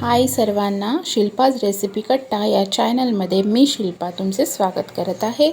हाय सर्वांना शिल्पाज रेसिपी कट्टा या चॅनलमध्ये मी शिल्पा तुमचे स्वागत करत आहे.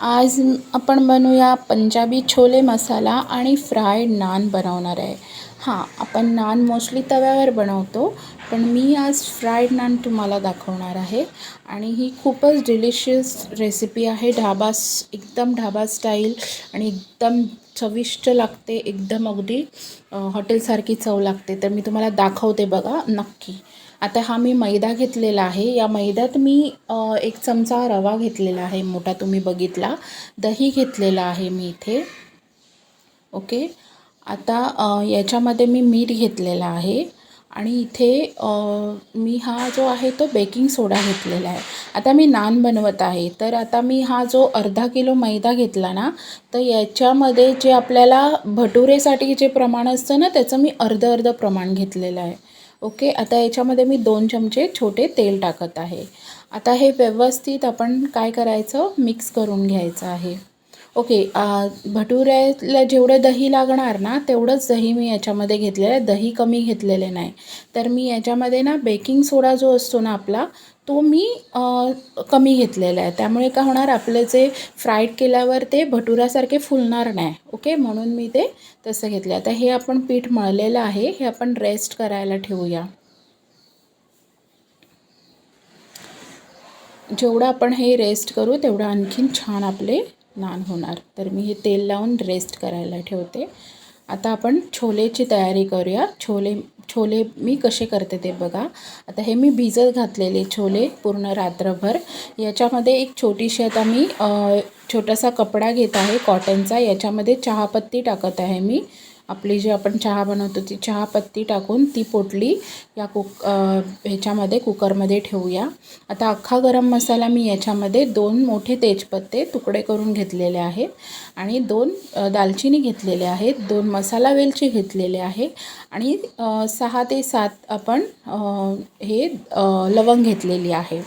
आज आपण बनवूया पंजाबी छोले मसाला आणि फ्राईड नान बनवणार आहे. हां आपण नान मोस्टली तव्यावर बनवतो पण मी आज फ्राईड नान तुम्हाला दाखवणार आहे. आणि ही खूपच डिलिशियस रेसिपी आहे ढाबा एकदम ढाबा स्टाईल आणि एकदम चविष्ट लागते एकदम अगदी. हॉटेलसारखी चव लागते. तर मी तुम्हाला दाखवते बघा नक्की. आता हा मी मैदा घेतलेला आहे. या मैद्यात मी एक चमचा रवा घेतलेला आहे मोठा तुम्ही बघितला. दही घेतलेला आहे मी इथे. ओके? आता याच्यामध्ये मी मीठ घेतलेला आहे. आणि इथे मी हा जो आहे तो बेकिंग सोडा घेतलेला आहे. आता मी नान बनवत आहे. तर आता मी हा जो अर्धा किलो मैदा घेतला ना तर याच्यामध्ये जे आपल्याला भटुरेसाठी जे प्रमाण असतं ना त्याचं मी अर्धं अर्धं प्रमाण घेतलेलं आहे. ओके? आता याच्यामध्ये मी दोन चमचे छोटे तेल टाकत आहे. आता हे व्यवस्थित आपण काय करायचं? मिक्स करून घ्यायचं आहे. ओके भटुऱ्याला जेवढं दही लागणार ना तेवढंच दही मी याच्यामध्ये घेतलेलं आहे. दही कमी घेतलेले नाही. तर मी याच्यामध्ये ना बेकिंग सोडा जो असतो ना आपला तो मी कमी घेतलेला आहे. त्यामुळे काय होणार आपलं जे फ्राईड केल्यावर ते भटुऱ्यासारखे फुलणार नाही. ओके म्हणून मी ते तसं घेतलं आता हे आपण पीठ मळलेलं आहे हे आपण रेस्ट करायला ठेवूया. जेवढं आपण हे रेस्ट करू तेवढं आणखीन छान आपले नान होणार. तर मी हे तेल लावून रेस्ट करायला ठेवते. आता आपण छोलेची तयारी करूया. छोले छोले मी कसे करते ते बघा. आता हे मी भिजत घातलेले छोले पूर्ण रात्रभर. याच्यामध्ये एक छोटीशी आता मी छोटासा कपडा घेत आहे कॉटनचा याच्यामध्ये चहापत्ती टाकत आहे मी. आपली जी आपण चहा बनवतो ती चहापत्ती टाकून ती पोटली या कुक ह्याच्यामध्ये कुकरमध्ये ठेवूया. आता अख्खा गरम मसाला मी याच्यामध्ये दोन मोठे तेजपत्ते तुकडे करून घेतलेले आहेत आणि दोन दालचिनी घेतलेले आहेत दोन मसाला वेलची घेतलेले आहे आणि सहा ते सात आपण हे लवंग घेतलेली आहे.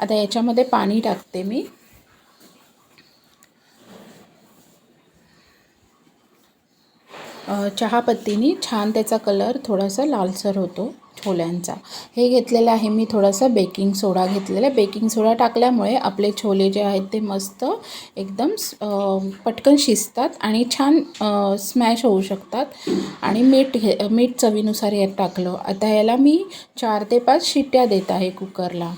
आता याच्यामध्ये पाणी टाकते मी. चहापत्तीने छान त्याचा कलर थोडासा लालसर होतो छोल्यांचा. हे घेतलेलं आहे मी थोडासा बेकिंग सोडा घेतलेला आहे. बेकिंग सोडा टाकल्यामुळे आपले छोले जे आहेत ते मस्त एकदम पटकन शिजतात आणि छान स्मॅश होऊ शकतात. आणि मीठ घे मीठ चवीनुसार यात टाकलं. आता याला मी चार ते पाच शिट्ट्या देत आहे कुकरला.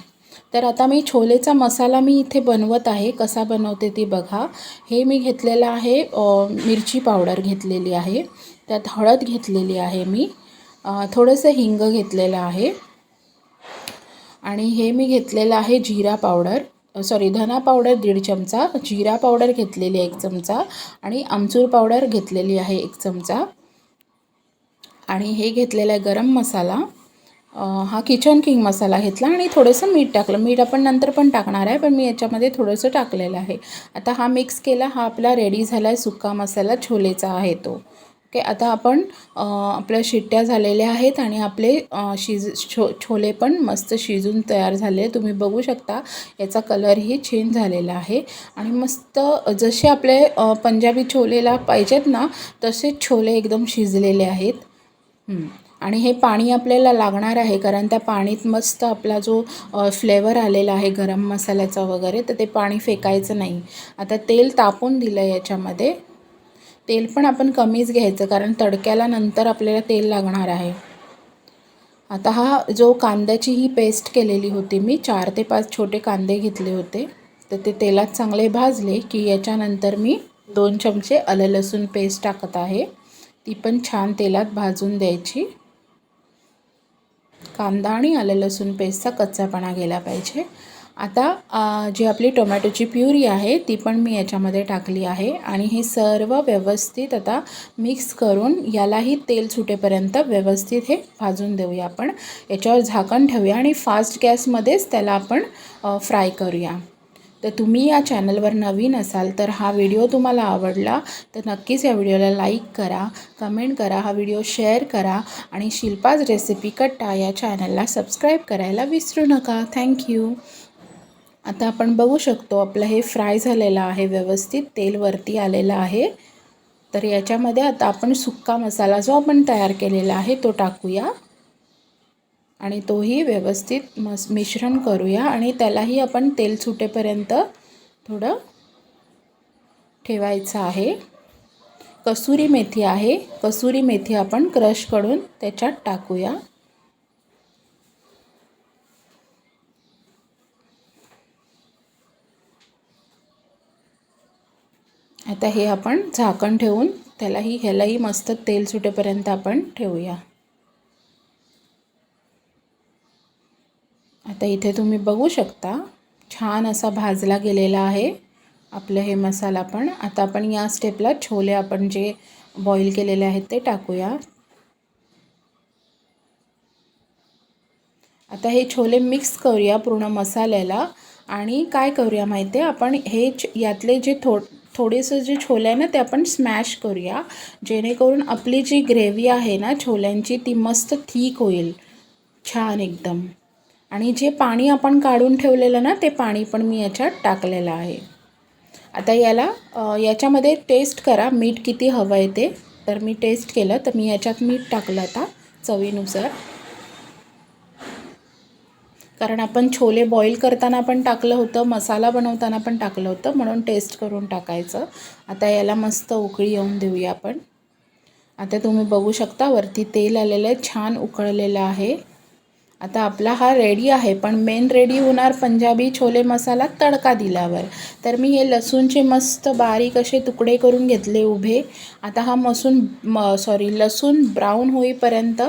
तर आता मी छोलेचा मसाला मी इथे बनवत आहे. कसा बनवते ती बघा. हे मी घेतलेलं आहे मिरची पावडर घेतलेली आहे. त्यात हळद घेतलेली आहे मी. थोडंसं हिंग घेतलेलं आहे. आणि हे मी घेतलेलं आहे जिरा पावडर. सॉरी धना पावडर दीड चमचा जिरा पावडर घेतलेली एक चमचा आणि आमचूर पावडर घेतलेली आहे एक चमचा. आणि हे घेतलेलं आहे गरम मसाला. हा किचन किंग मसाला घेतला आणि थोडंसं मीठ टाकलं. मीठ आपण नंतर पण टाकणार आहे पण मी याच्यामध्ये थोडंसं टाकलेलं आहे. आता हा मिक्स केला हा आपला रेडी झाला आहे सुका मसाला छोलेचा आहे तो. ओके आता आपण आपल्या शिट्ट्या झालेल्या आहेत आणि आपले शिज छो छोले पण मस्त शिजून तयार झाले. तुम्ही बघू शकता याचा कलरही चेंज झालेला आहे. आणि मस्त जसे आपले पंजाबी छोलेला पाहिजेत ना तसे छोले एकदम शिजलेले आहेत. आणि हे पाणी आपल्याला लागणार आहे कारण त्या पाणीत मस्त आपला जो फ्लेवर आलेला आहे गरम मसाल्याचा वगैरे तर ते पाणी फेकायचं नाही. आता तेल तापून दिलं याच्यामध्ये. तेल पण आपण कमीच घ्यायचं कारण तडक्याला नंतर आपल्याला तेल लागणार आहे. आता हा जो कांद्याची ही पेस्ट केलेली होती मी चार ते पाच छोटे कांदे घेतले होते. तर ते तेलात चांगले भाजले की याच्यानंतर मी दोन चमचे आलं लसूण पेस्ट टाकत आहे. ती पण छान तेलात भाजून द्यायची. कांदा आणि आलं लसूण पेस्टचा कच्चापणा गेला पाहिजे. आता जी आपली टोमॅटोची प्युरी आहे ती पण मी याच्यामध्ये टाकली आहे. आणि हे सर्व व्यवस्थित आता मिक्स करून यालाही तेल सुटेपर्यंत व्यवस्थित हे भाजून देऊया आपण. याच्यावर झाकण ठेवूया आणि फास्ट गॅसमध्येच त्याला आपण फ्राय करूया. तर तुम्ही या चॅनलवर नवीन असाल तर हा व्हिडिओ तुम्हाला आवडला तर नक्कीच या व्हिडिओला लाईक करा कमेंट करा हा व्हिडिओ शेअर करा आणि शिल्पाज रेसिपी कट्टा या चॅनलला सबस्क्राईब करायला विसरू नका. थँक्यू आता आपण बघू शकतो आपलं हे फ्राय झालेलं आहे व्यवस्थित तेल वरती आलेलं आहे. तर याच्यामध्ये आता आपण सुक्का मसाला जो आपण तयार केलेला आहे तो टाकूया. आणि तोही व्यवस्थित मस मिश्रण करूया आणि त्यालाही आपण तेल सुटेपर्यंत थोडं ठेवायचं आहे. कसुरी मेथी आहे. कसुरी मेथी आपण क्रश करून त्याच्यात टाकूया. आता हे आपण झाकण ठेवून त्यालाही ह्यालाही मस्त तेल सुटेपर्यंत आपण ठेवूया. आता इथे तुम्ही बघू शकता छान असा भाजला गेलेला आहे. आपलं हे मसाला पण. आता आपण या स्टेपला छोले आपण जे बॉईल केलेले आहेत ते टाकूया. आता हे छोले मिक्स करूया पूर्ण मसाल्याला. आणि काय करूया माहिती आहे? आपण हे यातले जे थो थोडेसं जे छोले आहे ना ते आपण स्मॅश करूया. जेणेकरून आपली जी ग्रेव्ही आहे ना छोल्यांची ती मस्त ठीक होईल. छान एकदम. आणि जे पाणी आपण काढून ठेवलेलं ना ते पाणी पण मी याच्यात टाकलेलं आहे. आता याला याच्यामध्ये टेस्ट करा मीठ किती हवं आहे ते. तर मी टेस्ट केलं तर मी याच्यात मीठ टाकलं आता चवीनुसार. कारण आपण छोले बॉईल करताना पण टाकलं होतं मसाला बनवताना पण टाकलं होतं म्हणून टेस्ट करून टाकायचं. आता याला मस्त उकळी येऊन देऊया आपण. आता तुम्ही बघू शकता वरती तेल आलेलं आहे छान उकळलेलं आहे. आता आपला हा रेडी आहे पण मेन रेडी होणार पंजाबी छोले मसाला तडका दिल्यावर. तर मी हे लसूणचे मस्त बारीक असे तुकडे करून घेतले उभे. आता हा मसून म सॉरी लसूण ब्राऊन होईपर्यंत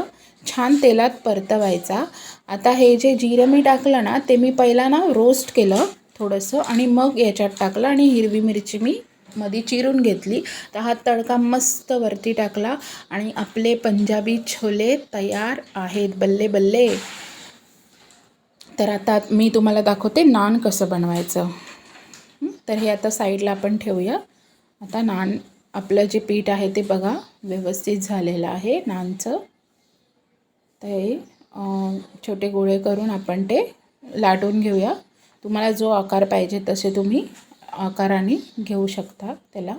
छान तेलात परतवायचा. आता हे जे जिरं मी टाकलं ना ते मी पहिला ना रोस्ट केलं थोडंसं आणि मग याच्यात टाकलं आणि हिरवी मिरची मी मध्ये चिरून घेतली. तर हा तडका मस्त वरती टाकला आणि आपले पंजाबी छोले तयार आहेत. बल्ले बल्ले. तर आता मी तुम्हाला दाखवते नान कसं बनवायचं. तर हे आता साईडला आपण ठेवूया. आता नान आपलं जे पीठ आहे ते बघा व्यवस्थित झालेलं आहे नानचं. तर हे छोटे गोळे करून आपण ते लाटून घेऊया. तुम्हाला जो आकार पाहिजे तसे तुम्ही आकाराने घेऊ शकता त्याला.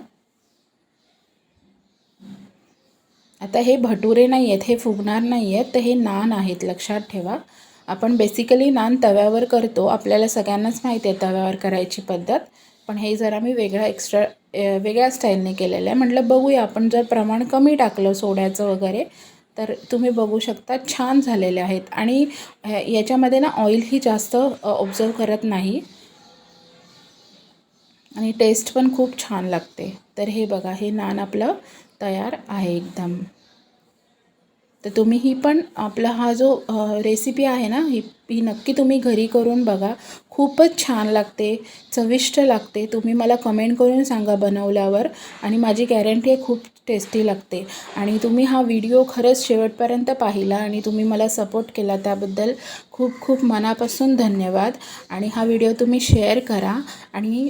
आता हे भटुरे नाही आहेत हे फुगणार नाही आहेत तर हे नान आहेत लक्षात ठेवा. आपण बेसिकली नान तव्यावर करतो. आपल्याला सगळ्यांनाच माहिती आहे तव्यावर करायची पद्धत. पण हे जरा मी वेगळा एक्स्ट्रा वेगळ्या स्टाईलने केलेलं आहे. म्हटलं बघूया आपण जर प्रमाण कमी टाकलं सोड्याचं वगैरे तर तुम्ही बघू शकता छान झालेले आहेत. आणि याच्यामध्ये ना ऑइलही जास्त ऑब्झर्व करत नाही. आणि टेस्ट पण खूप छान लागते. तर हे बघा हे नान आपलं तयार आहे एकदम. तर तुम्ही ही पण आपला हा जो रेसिपी आहे ना ही ही नक्की तुम्ही घरी करून बघा. खूपच छान लागते चविष्ट लागते. तुम्ही मला कमेंट करून सांगा बनवल्यावर. आणि माझी गॅरंटी आहे खूप टेस्टी लागते. आणि तुम्ही हा व्हिडिओ खरंच शेवटपर्यंत पाहिला आणि तुम्ही मला सपोर्ट केला त्याबद्दल खूप खूप मनापासून धन्यवाद. आणि हा व्हिडिओ तुम्ही शेअर करा. आणि